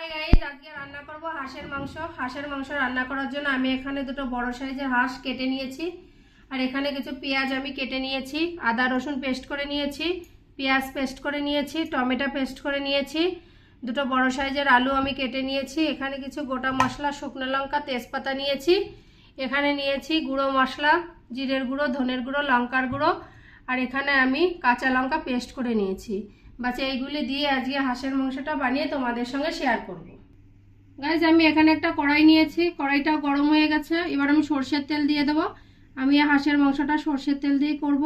Hi guys আজকে রান্না করব হাঁসের মাংস। হাঁসের মাংস রান্না করার জন্য আমি এখানে দুটো বড় সাইজের হাঁস কেটে নিয়েছি। আর এখানে কিছু পেঁয়াজ আমি কেটে নিয়েছি, আদা, রসুন পেস্ট করে নিয়েছি, পেঁয়াজ পেস্ট করে নিয়েছি, টমেটো পেস্ট করে নিয়েছি, দুটো বড় সাইজের আলু আমি কেটে নিয়েছি, এখানে কিছু গোটা মশলা, শুকনো লঙ্কা, তেজপাতা নিয়েছি, এখানে নিয়েছি গুঁড়ো মশলা, জিরের গুঁড়ো, ধনের গুঁড়ো, লঙ্কার গুঁড়ো, আর এখানে আমি কাঁচা লঙ্কা পেস্ট করে নিয়েছি। বাস এইগুলি দিয়ে আজকে হাঁসের মাংসটা বানিয়ে তোমাদের সঙ্গে শেয়ার করব। গাইজ আমি এখানে একটা কড়াই নিয়েছি, কড়াইটাও গরম হয়ে গেছে। এবার আমি সর্ষের তেল দিয়ে দেবো। আমি হাঁসের মাংসটা সর্ষের তেল দিয়েই করব।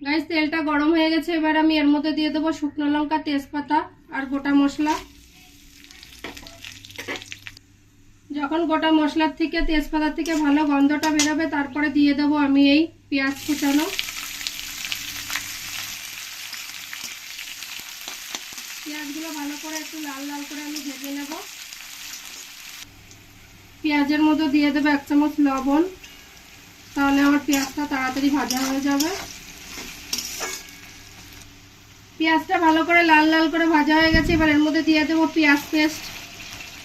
গাইজ তেলটা গরম হয়ে গেছে, এবার আমি এর মধ্যে দিয়ে দেবো শুকনো লঙ্কা, তেজপাতা আর গোটা মশলা। যখন গোটা মশলার থেকে, তেজপাতার থেকে ভালো গন্ধটা বেরোবে, তারপরে দিয়ে দেবো আমি এই পেঁয়াজ কুচানো পেঁয়াজগুলো ভালো করে একটু লাল করে আমি ভেজে নেব। পেঁয়াজের মধ্যে দিয়ে দেবো এক চামচ লবণ। তাহলে আমার পেঁয়াজটা তাড়াতাড়ি ভাজা হয়ে যাবে। পেঁয়াজটা ভালো করে লাল লাল করে ভাজা হয়ে গেছে, এবার এর মধ্যে দিয়ে দেবো পেঁয়াজ পেস্ট।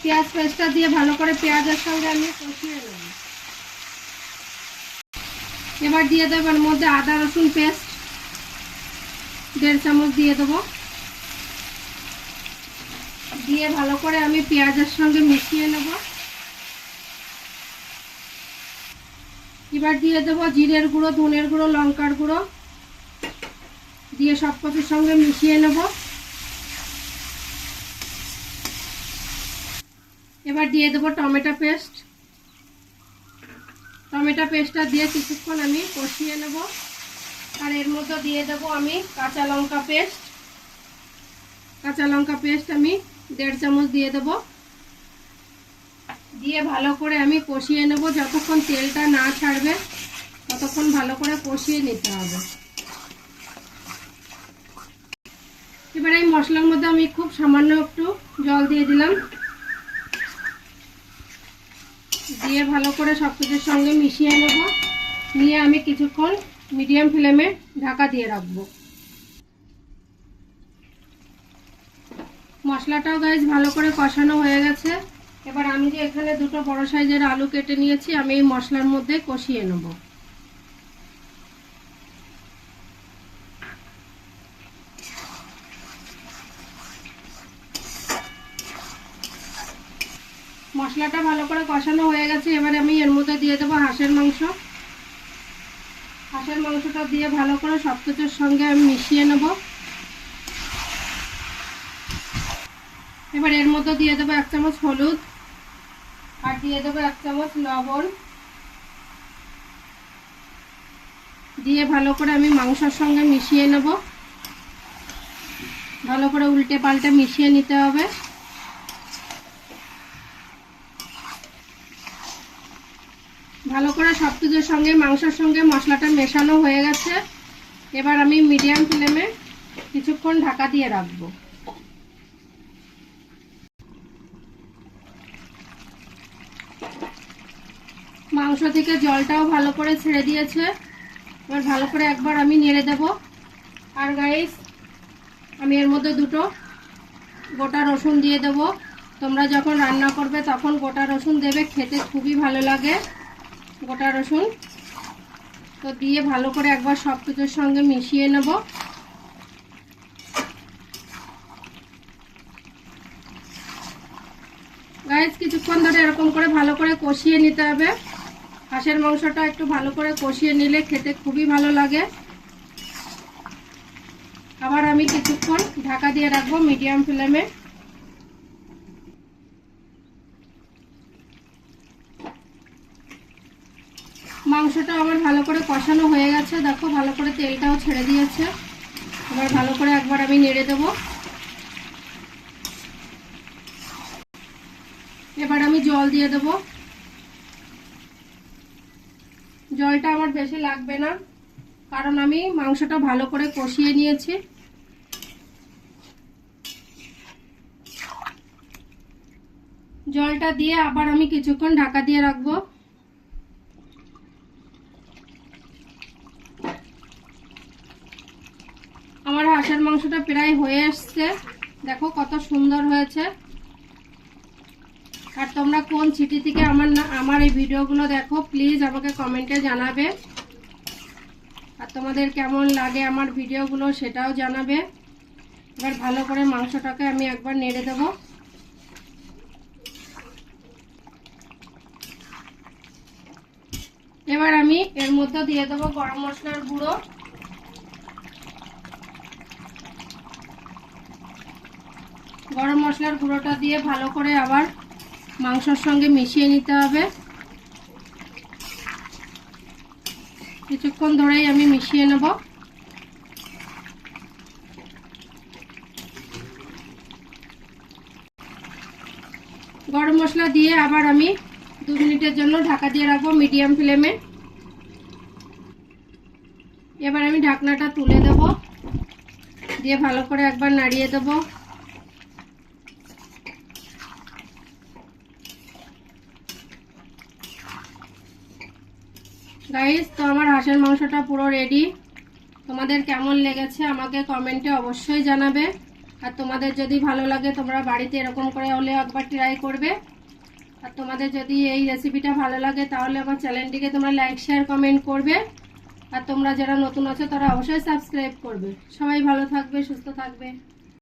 পেঁয়াজ পেস্টটা দিয়ে ভালো করে পেঁয়াজের সঙ্গে আমি কষিয়ে নেব। এবার দিয়ে দেবো এর মধ্যে আদা রসুন পেস্ট। দেড় চামচ দিয়ে দেবো। দিয়ে ভালো করে আমি পেঁয়াজের সঙ্গে মিশিয়ে নেব। এবার দিয়ে দেবো জিরের গুঁড়ো, ধনের গুঁড়ো, লঙ্কার গুঁড়ো। দিয়ে সব কিছুর সঙ্গে মিশিয়ে নেব। এবার দিয়ে দেবো টমেটো পেস্ট। টমেটো পেস্টটা দিয়ে কিছুক্ষণ আমি কষিয়ে নেব। আর এর মধ্যে দিয়ে দেবো আমি কাঁচা লঙ্কা পেস্ট। কাঁচা লঙ্কা পেস্ট আমি দেড় চামচ দিয়ে দেব। দিয়ে ভালো করে আমি কষিয়ে নেব। যতক্ষণ তেলটা না ছাড়বে, ততক্ষণ ভালো করে কষিয়ে নিতে হবে। এবার এই মশলার মধ্যে আমি খুব সামান্য একটু জল দিয়ে দিলাম। দিয়ে ভালো করে সব কিছুর সঙ্গে মিশিয়ে নেব। নিয়ে আমি কিছুক্ষণ মিডিয়াম ফ্লেমে ঢাকা দিয়ে রাখব। মশলাটাও গাইজ ভালো করে কষানো হয়ে গেছে। এবার আমি যে এখানে দুটো বড় সাইজের আলু কেটে নিয়েছি, আমি এই মশলার মধ্যে কষিয়ে নেব। মশলাটা ভালো করে কষানো হয়ে গেছে, এবার আমি এর মধ্যে দিয়ে দেবো হাঁসের মাংস। হাঁসের মাংসটা দিয়ে ভালো করে সব সঙ্গে আমি মিশিয়ে নেব। এবার এর মধ্যে দিয়ে দেবো এক চামচ হলুদ আর দিয়ে দেবো এক চামচ লবণ। দিয়ে ভালো করে আমি মাংসর সঙ্গে মিশিয়ে নেব। ভালো করে উল্টে পাল্টে মিশিয়ে নিতে হবে। ভালো করে সব কিছুর সঙ্গে মাংসের সঙ্গে মশলাটা মেশানো হয়ে গেছে। এবার আমি মিডিয়াম ফ্লেমে কিছুক্ষণ ঢাকা দিয়ে রাখব। মাংস থেকে জলটাও ভালো করে ছেড়ে দিয়েছে। এবার ভালো করে একবার আমি নেড়ে দেব। আর গাইস আমি এর মধ্যে দুটো গোটা রসুন দিয়ে দেব। তোমরা যখন রান্না করবে তখন গোটা রসুন দেবে, খেতে খুবই ভালো লাগে গোটা রসুন। তো দিয়ে ভালো করে একবার সব কিছুর সঙ্গে মিশিয়ে নেব। গাইস কিছুক্ষণ ধরে এরকম করে ভালো করে কষিয়ে নিতে হবে। হাঁসের মাংসটা একটু ভালো করে কষিয়ে নিলে খেতে খুবই ভালো লাগে। আবার আমি কিছুক্ষণ ঢাকা দিয়ে রাখব মিডিয়াম ফ্লেমে। মাংসটা আমার ভালো করে কষানো হয়ে গেছে। দেখো, ভালো করে তেলটাও ছেড়ে দিয়েছে। এবার ভালো করে একবার আমি নেড়ে দেবো। এবার আমি জল দিয়ে দেবো। জলটা আমার বেশি লাগবে না, কারণ আমি মাংসটা ভালো করে কষিয়ে নিয়েছি। জলটা দিয়ে আবার আমি কিছুক্ষণ ঢাকা দিয়ে রাখব। আমার হাঁসের মাংসটা প্রায় হয়ে এসছে। দেখো কত সুন্দর হয়েছে। আর তোমরা কোন সিটি থেকে আমার না, আমার এই ভিডিওগুলো দেখো প্লিজ আমাকে কমেন্টে জানাবে। আর তোমাদের কেমন লাগে আমার ভিডিওগুলো সেটাও জানাবে। এবার ভালো করে মাংসটাকে আমি একবার নেড়ে দেবো। এবার আমি এর মধ্যে দিয়ে দেবো গরম মশলার গুঁড়ো। গরম মশলার গুঁড়োটা দিয়ে ভালো করে আবার মাংসর সঙ্গে মিশিয়ে নিতে হবে। কিছুক্ষণ ধরেই আমি মিশিয়ে নেব। গরম মশলা দিয়ে আবার আমি দু মিনিটের জন্য ঢাকা দিয়ে রাখব মিডিয়াম ফ্লেমে। এবার আমি ঢাকনাটা তুলে দেব। দিয়ে ভালো করে একবার নাড়িয়ে দেবো। গাইস তো আমার হাঁসের মাংসটা পুরো রেডি তোমাদের কেমন লেগেছে আমাকে কমেন্টে অবশ্যই জানাবে। আর তোমাদের যদি ভালো লাগে, তোমরা বাড়িতে এরকম করে হলে একবার ট্রাই করবে। আর তোমাদের যদি এই রেসিপিটা ভালো লাগে, তাহলে আমার চ্যানেলটিকে তোমরা লাইক শেয়ার কমেন্ট করবে। আর তোমরা যারা নতুন আছো, তারা অবশ্যই সাবস্ক্রাইব করবে। সবাই ভালো থাকবে, সুস্থ থাকবে।